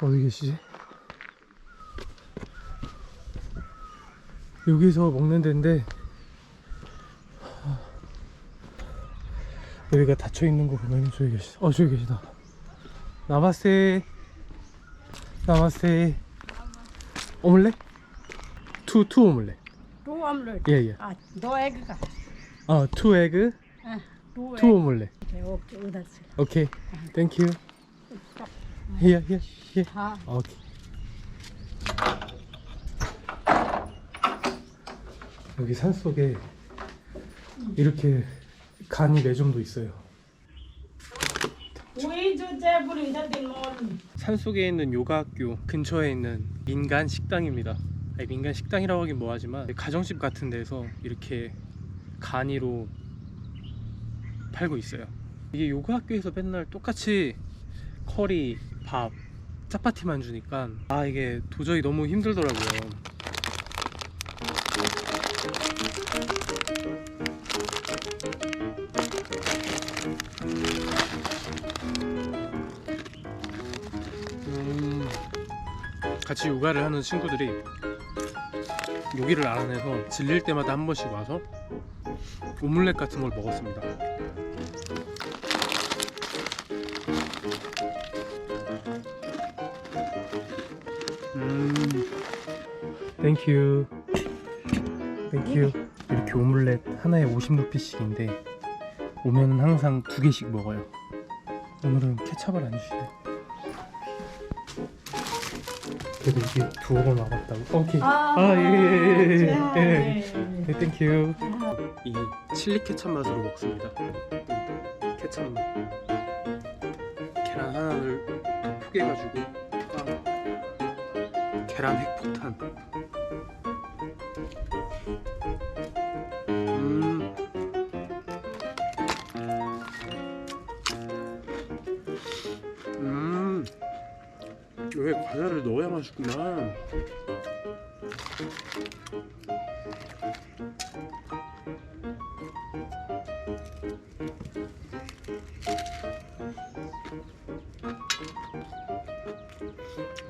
어디 계시지? 여기서 먹는 데인데 여기가 닫혀 있는 거 보면 저기 계시. 어 저기 계시다. 나마스테. 나마스테. 오믈렛? 투, 투 오믈렛. 두 오믈렛. 예, 예. 아, 두 에그가. 어, 투 에그. 투 오믈렛. 오케이, 오케이, 땡큐. Here, here, 오케이. 여기 산 속에 이렇게 간이 네 매점도 있어요. 산 속에 있는 요가 학교 근처에 있는 민간 식당입니다. 민간 식당이라고 하긴 뭐하지만 가정집 같은 데서 이렇게 간이로 팔고 있어요. 이게 요가 학교에서 맨날 똑같이 커리, 밥, 짜파티만 주니까 아 이게 도저히 너무 힘들더라고요. 음, 같이 요가를 하는 친구들이 여기를 알아내서 질릴 때마다 한 번씩 와서 오믈렛 같은 걸 먹었습니다. 음, 땡큐, 땡큐. 이렇게 오믈렛 하나에 50루피씩인데 오면은 항상 두 개씩 먹어요. 오늘은 케찹을 안 주시네. 그래도 이게 두어 번 와봤다고? 오케이. 아, 예, 예, 예, 예, 예. 예. 네, 땡큐. 이 칠리 케찹 맛으로 먹습니다. 음, 케찹 맛. 계란 하나를 더 포개가지고 아, 계란 핵폭탄. 왜 과자를 넣어야 맛있구나.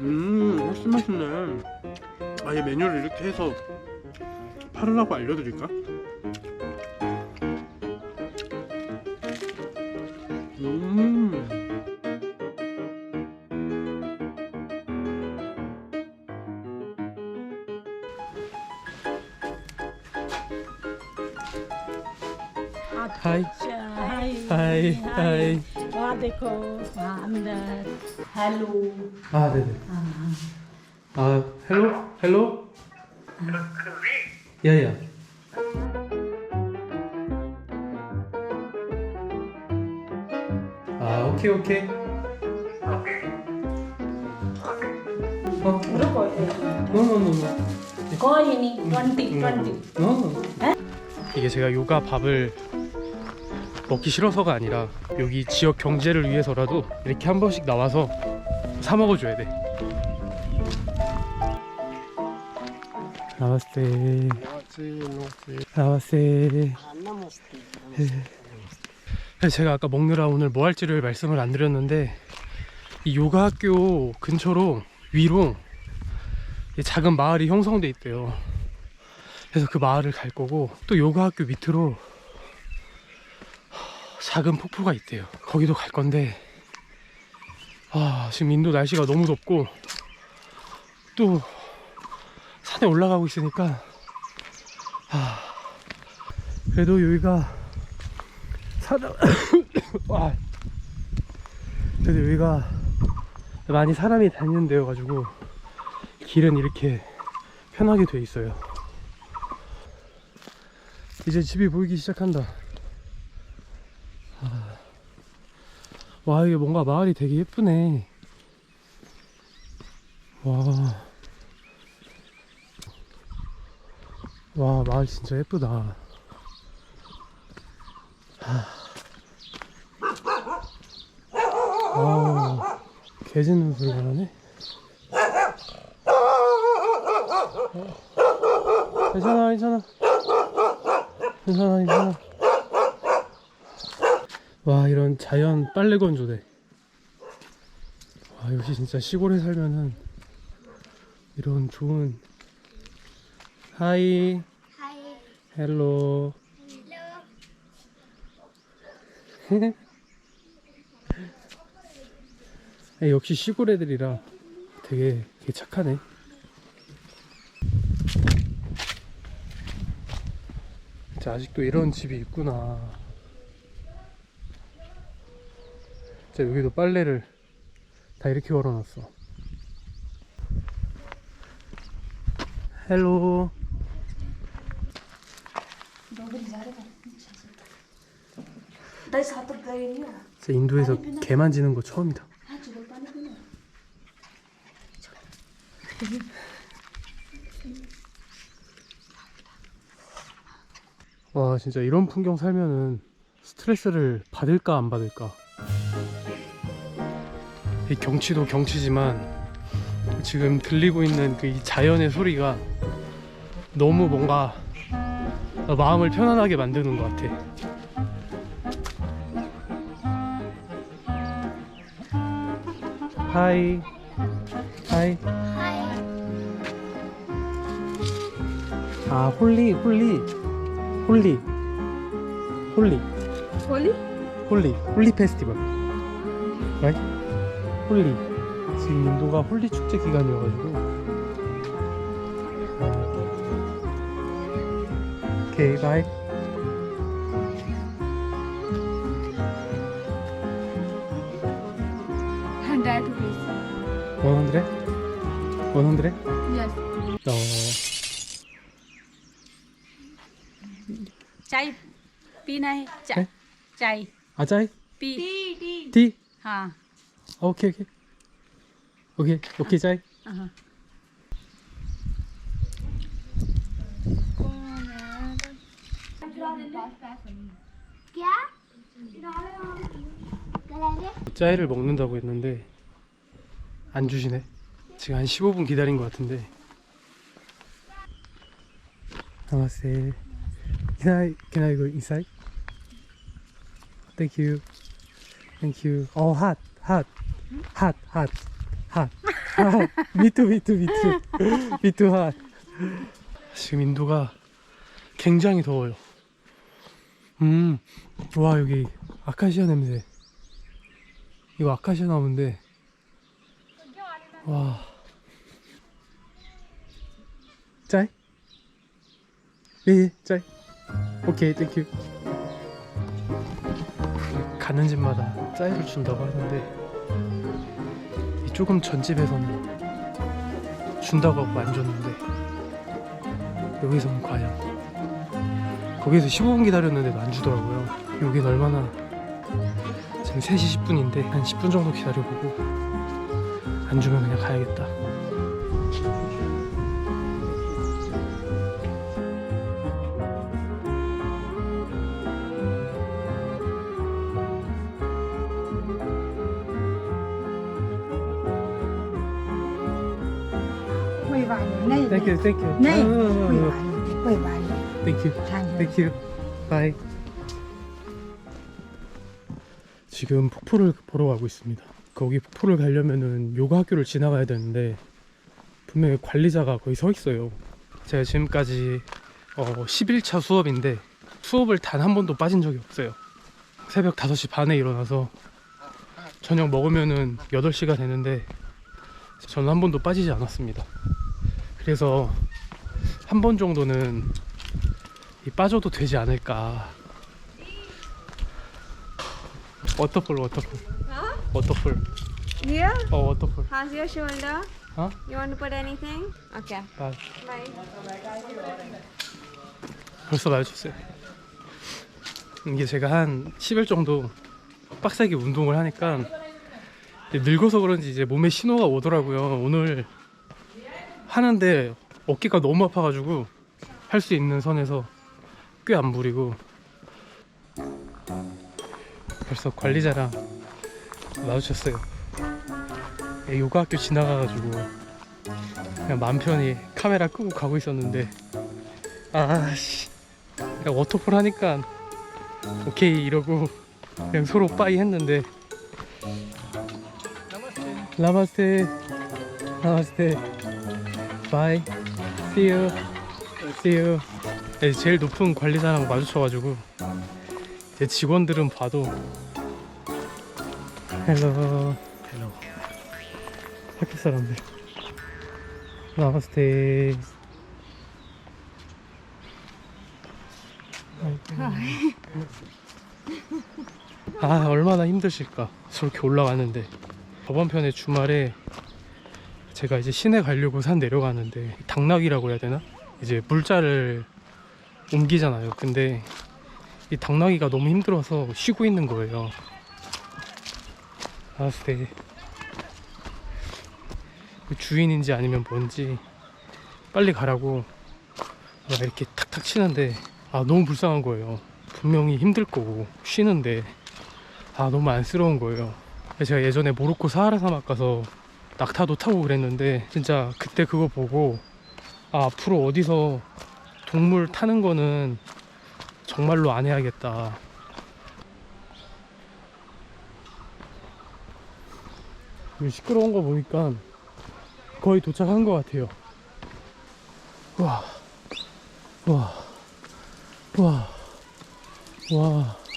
음, 훨씬 맛있네. 아예 메뉴를 이렇게 해서 팔으라고 알려드릴까? हाय हाय हाय हाय वहाँ देखो वहाँ अंदर हेलो 아 네네 हाँ 아 헬로 헬로 야야 아 오케이 오케이 어 रुको 노노노노 कोई नहीं ट्वेंटी ट्वेंटी 노노 이게 제가 요가 밥을 먹기 싫어서가 아니라 여기 지역 경제를 위해서라도 이렇게 한 번씩 나와서 사 먹어줘야 돼. 나왔세. 나왔세. 네, 제가 아까 먹느라 오늘 뭐 할지를 말씀을 안 드렸는데 이 요가 학교 근처로 위로 이 작은 마을이 형성돼 있대요. 그래서 그 마을을 갈 거고 또 요가 학교 밑으로 작은 폭포가 있대요. 거기도 갈 건데 아 지금 인도 날씨가 너무 덥고 또 산에 올라가고 있으니까 아 그래도 여기가 사람 와 그래도 여기가 많이 사람이 다니는 데여 가지고 길은 이렇게 편하게 돼 있어요. 이제 집이 보이기 시작한다. 와 이게 뭔가 마을이 되게 예쁘네. 와. 와 마을 진짜 예쁘다. 아. 개 짖는 소리가 나네. 괜찮아 괜찮아 괜찮아 괜찮아 와 이런 자연 빨래 건조대 와 역시 진짜 시골에 살면은 이런 좋은 하이 Hi. 헬로 Hello. 야, 역시 시골 애들이라 되게, 되게 착하네. 자, 아직도 이런 집이 있구나. 자, 여기도 빨래를 다 이렇게 걸어놨어. 헬로. 진짜 인도에서 개 만지는 거 처음이다. Dulu. 와 진짜 이런 풍경 살면은 스트레스를 받을까 안 받을까 이 경치도 경치지만 지금 들리고 있는 그 이 자연의 소리가 너무 뭔가 마음을 편안하게 만드는 것 같아. 하이. 하이. 아 홀리 홀리. 홀리. 홀리. Boleh? 홀리. 홀리 페스티벌. Right? 홀리 지금 인도가 홀리 축제 기간이어가지고 아. 오케이 바이 Hundred rupees. 원헌드레? 원헌드레? Yes. 어 चाय पीना है है? चाय चाय 아자이? पी 티? हाँ 오케이 오케이. 오케이 오케이 짜이. 짜이를 먹는다고 했는데 안 주시네. 지금 한 15분 기다린 것 같은데. 나마세 이사이 can I go inside? Thank you. Thank you. Oh hot hot. Hot hot hot. hot. me. 지금 인도가 굉장히 더워요. 음, 와 여기 아카시아 냄새. 이거 아카시아 나무인데 와 짜이? 예, 짜이 오케이 땡큐 가는 집마다 짜이를 준다고 하는데 이 조금 전 집에서는 준다고 하고 안 줬는데 여기서는 과연 거기서 15분 기다렸는데도 안 주더라고요 여긴 얼마나 지금 3시 10분인데 한 10분 정도 기다려보고 안 주면 그냥 가야겠다. કોઈ વાંધો નહીં thank you thank Thank you. Thank you. 음, 음, 음. Thank you. Bye. 지금 폭포를 보러 가고 있습니다. 거기 폭포를 가려면은 요가 학교를 지나가야 되는데 분명히 관리자가 거기 서 있어요. 제가 지금까지 어, 11차 수업인데 수업을 단 한 번도 빠진 적이 없어요. 새벽 5시 반에 일어나서 저녁 먹으면은 8시가 되는데 저는 한 번도 빠지지 않았습니다. 그래서 한 번 정도는 이 빠져도 되지 않을까. 워터풀 워터풀. 워터풀. Here? 어 워터풀. How's your shoulder? Huh? You want to put anything? Okay. 아, Bye. 벌써 마주쳤어요. 이게 제가 한 10일 정도 빡세게 운동을 하니까 늙어서 그런지 이제 몸에 신호가 오더라고요. 오늘 하는데 어깨가 너무 아파가지고 할 수 있는 선에서 꽤 안 부리고 벌써 관리자랑 마주쳤어요. 예, 요가 학교 지나가가지고 그냥 마음 편히 카메라 끄고 가고 있었는데 아씨 그냥 워터폴 하니까 오케이 이러고 그냥 서로 빠이 했는데 라마스테 라마스테 바 이 see you. See you. 네, 제일 높은 관리사랑 마주쳐가지고 제 직원들은 봐도 헬로 헬로 학교 사람들. 나마스테 아 얼마나 힘드실까. 저렇게 올라가는데. 저번 편에 주말에 제가 이제 시내 가려고 산 내려가는데 당나귀라고 해야 되나? 이제 물자를 옮기잖아요. 근데 이 당나귀가 너무 힘들어서 쉬고 있는 거예요. 나마스테 그 주인인지 아니면 뭔지 빨리 가라고 막 이렇게 탁탁 치는데 아 너무 불쌍한 거예요. 분명히 힘들 거고 쉬는데. 아 너무 안쓰러운 거예요. 제가 예전에 모로코 사하라 사막 가서 낙타도 타고 그랬는데 진짜 그때 그거 보고 아 앞으로 어디서 동물 타는 거는 정말로 안 해야겠다 이 시끄러운 거 보니까 거의 도착한 것 같아요. 와, 와, 와, 와.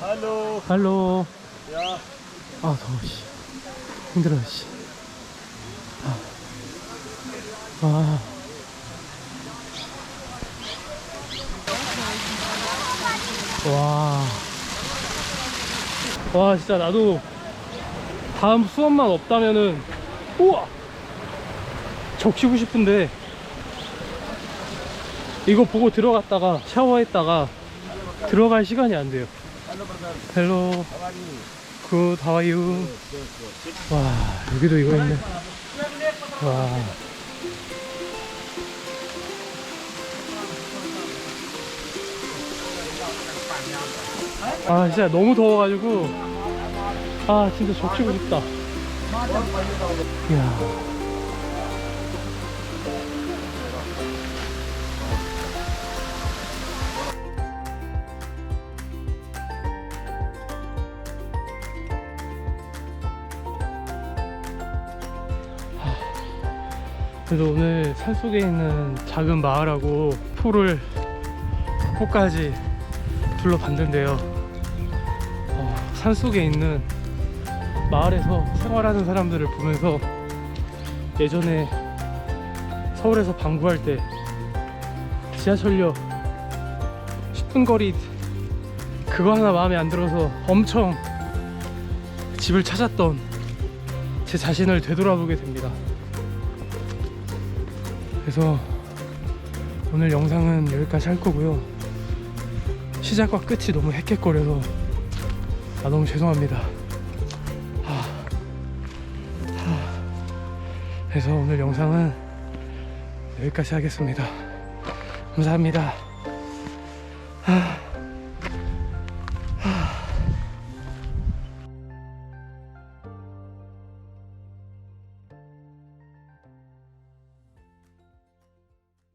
Hallo. 할로. Ja. 아 더워 씨. 힘들어 씨. 아. 와. 와. 와 진짜 나도 다음 수업만 없다면은 우와 적시고 싶은데 이거 보고 들어갔다가 샤워했다가 들어갈 시간이 안 돼요. 헬로. 굿 하와이유 와 여기도 이거 있네. 와. 아 진짜 너무 더워가지고. 아 진짜 적시고 싶다. 이야 그래서 오늘 산속에 있는 작은 마을하고 포를 포까지 둘러봤는데요. 어, 산속에 있는 마을에서 생활하는 사람들을 보면서 예전에 서울에서 방구할 때 지하철역 10분 거리 그거 하나 마음에 안 들어서 엄청 집을 찾았던 제 자신을 되돌아보게 됩니다 그래서 오늘 영상은 여기까지 할 거고요. 시작과 끝이 너무 헥헥거려서 아 너무 죄송합니다. 하, 하. 그래서 오늘 영상은 여기까지 하겠습니다. 감사합니다. 하.